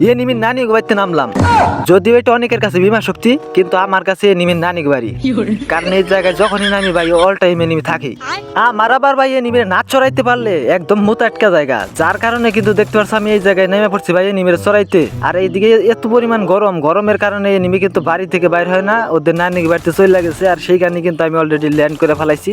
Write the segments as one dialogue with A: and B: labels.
A: এ নিমির নানি বাড়িতে নামলাম। যদিও এটা অনেকের কাছে বিমা শক্তি কিন্তু আমার কাছে এ নিমির নানি বাড়ি কারণ এই জায়গায় যখনই নামি ভাই অল টাইমে নিমি থাকি। আমার আবার ভাই এ নিমির নাচ চড়াইতে পারলে একদম মোতা আটকা জায়গা। যার কারণে কিন্তু দেখতে পাচ্ছি আমি এই জায়গায় নেমে পড়ছি ভাই এ নিমির চড়াইতে আর এইদিকে এত পরিমাণ গরম গরমের কারণে এ নিমি কিন্তু বাড়ি থেকে বাইর হয় না। ওদের নানি বাড়িতে চলে গেছে আর সেইখানে কিন্তু আমি অলরেডি ল্যান্ড করে ফেলাইছি।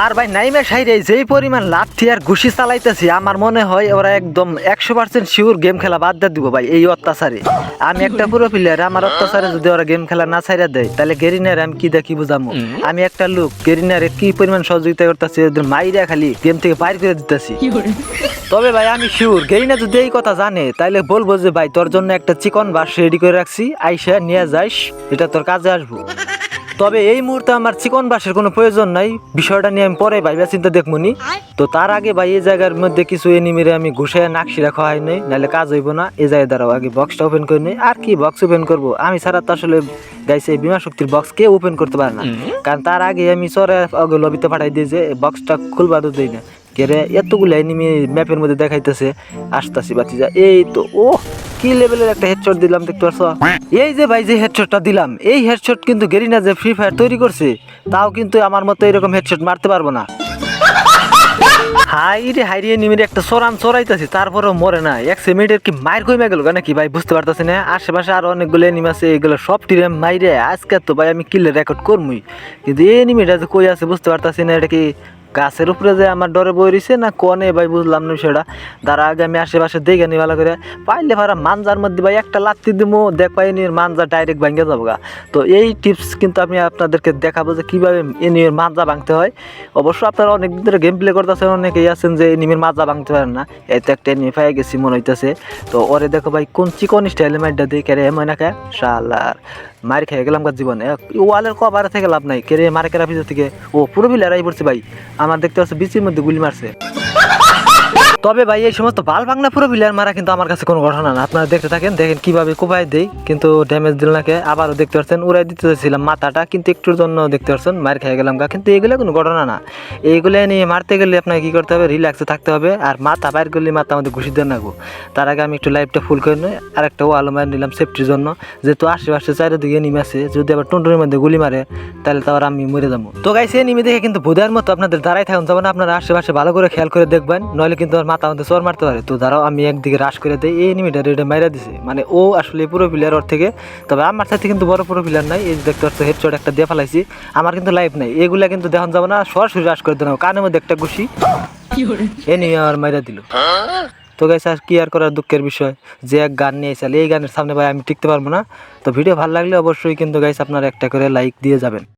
A: আর ভাই নাইমা সাইরে যেই পরিমাণ লাঠি আর ঘুষি চালাইতেছি আমার মনে হয় ওরা একদম একশো পার্সেন্ট শিওর গেম খেলা বাদ দিয়ে দিব ভাই এই অত্যাচারে। আমি একটা পুরো প্লেয়ার আমার অত্যাচারে যদি ওরা গেম খেলা না ছাইরা দেয় তাহলে গেরিনার আমি কি দেখি বুঝামো? আমি একটা লোক গেরিনারে কি পরিমাণ সহযোগিতা করতেছি ওদের মাইরা খালি গেম থেকে বাইর করে দিতেছি। তবে ভাই আমি শিওর গেরিনা যদি এই কথা জানে তাহলে বলব যে ভাই তোর জন্য একটা চিকন বাস রেডি করে রাখছি আইসা নিয়ে যাইস এটা তোর কাজে আসব। তবে এই মুহূর্তে আমার চিকন বাসের কোনো প্রয়োজন নাই। বিষয়টা নিয়ে আমি পরে ভাইবা চিন্তা দেখমুনি তো তার আগে ভাই এই জায়গার মধ্যে কিছু এনিমিরে আমি ঘুষে নাকশি রাখা হয় নাই নাহলে কাজ হইব না। এই জায়গায় দাঁড়াও আগে বক্সটা ওপেন করে নেই। আর কি বক্স ওপেন করব? আমি ছাড়া তো আসলে গাইছে এই বিমা শক্তির বক্স কেউ ওপেন করতে পারে না। কারণ তার আগে আমি সরে আগে লবিতে পাঠাই দিয়ে যে বক্সটা খুলবা তো দিই না। কেরে এতগুলো এনিমি ম্যাপের মধ্যে দেখাইতেছে। আসতাছি বাতিজা এই তো ও কি লেভেলের একটা হেডশট দিলাম দেখতে পারছ এই যে ভাই যে হেডশটটা দিলাম এই হেডশট কিন্তু গেরিনা যে ফ্রি ফায়ার তৈরি করছে তাও কিন্তু আমার মতো এরকম হেডশট মারতে পারব না। হাই রে হাই রে নিমির একটা সরান চড়াইতেছি তারপরেও মরে না। এক মিনিটের কি মায়ের কইমা গেল নাকি ভাই বুঝতে পারতেছি না। আশেপাশে আরও অনেকগুলো এনিমি আছে এগুলো সব টিরে মাইরে আজকে তো ভাই আমি কিলে রেকর্ড করমুই। কিন্তু এই এনিমিটা যে কই আছে বুঝতে পারতেছি না এটা কি গাছের উপরে যে আমার ডরে বই রয়েছে না কনে ভাই বুঝলাম না সেটা তার আগে আমি আশেপাশে দেখে নি ভালো করে। পাইলে ভাড়া মানজার মধ্যে ভাই একটা লাত্তি দিমো দেখ পাইনি মানজা ডাইরেক্ট ভাঙ্গে যাব গা। তো এই টিপস কিন্তু আমি আপনাদেরকে দেখাবো যে কীভাবে এনিমের মানজা ভাঙতে হয়। অবশ্য আপনারা অনেক দিন ধরে গেম প্লে করতেছেন, অনেকেই আছেন যে এনিমের মাজা ভাঙতে পারেন না। এই তো একটা এনিমি পাই গেছি মনে হইতেছে। তো ওরে দেখো ভাই, কোন চিকন স্টাইলে মাইরটা দিই, কেরে এমন খায় শালার মার খেয়ে গেলাম জীবনে। ওয়ালের কভারে থেকে লাভ নাই, কেরে মার কেরা ভিতর থেকে? ও পুরো বিলে পড়ছে ভাই। আমার দেখতে পাচ্ছি বিচির মধ্যে গুলি মারছে। তবে ভাই, এই সমস্ত বাল ভাঙনা পুরো প্লেয়ার মারা কিন্তু আমার কাছে কোনো ঘটনা না। আপনারা দেখতে থাকেন, দেখেন কীভাবে কোপায় দেই, কিন্তু ড্যামেজ দিল নাকে আবারও দেখতে পাচ্ছেন, উড়াই দিতে চাইছিলাম মাথাটা, কিন্তু একটুর জন্য দেখতে পাচ্ছেন, মার খেয়ে গেলাম গা। কিন্তু এগুলো কোনো ঘটনা না। এইগুলো নিয়ে মারতে গেলে আপনাকে কি করতে হবে? রিল্যাক্সে থাকতে হবে, আর মাথা বাইর করলে মাথা আমাদের ঘুষি দেন রাখব তার আগে আমি একটু লাইফটা ফুল করে নিই আর একটা ওয়াল মার নিলাম সেফটির জন্য। যেহেতু আশেপাশে চারিদিকে নিমে আছে, যদি আবার টুনটুনের মধ্যে গুলি মারে, তাহলে তো আবার আমি মরে যাব। তো গাইছে নিমে দেখে কিন্তু বোধার মতো আপনাদের দাঁড়াই থাকুন। যাবেন আপনারা আশেপাশে ভালো করে খেয়াল করে দেখবেন, নইলে কিন্তু মাথা আমাদের চর মারতে পারে। তো দাঁড়াও আমি একদিকে রাশ করে দিই এই এনিমিটা রেডে মাইরা দিছে। মানে ও আসলে পুরো প্লেয়ার ওর থেকে তবে আমার সাথে কিন্তু বড় পুরো প্লেয়ার নাই। এই দেখতে পাচ্ছ হেডশট একটা দিয়ে ফেলাইছি। আমার কিন্তু লাইফ নাই। এগুলা কিন্তু দেখান যাবে না সরাসরি রাশ করে দেবো কানের মধ্যে একটা ঘুষি। এনিমি আমার মাইরা দিল। তো গাইছে আর কি আর করার দুঃখের বিষয়? যে এক গান নিয়ে এসে এই গানের সামনে ভাই আমি টিকতে পারব না। তো ভিডিও ভালো লাগলে অবশ্যই কিন্তু গাইছে আপনারা একটা করে লাইক দিয়ে যাবেন।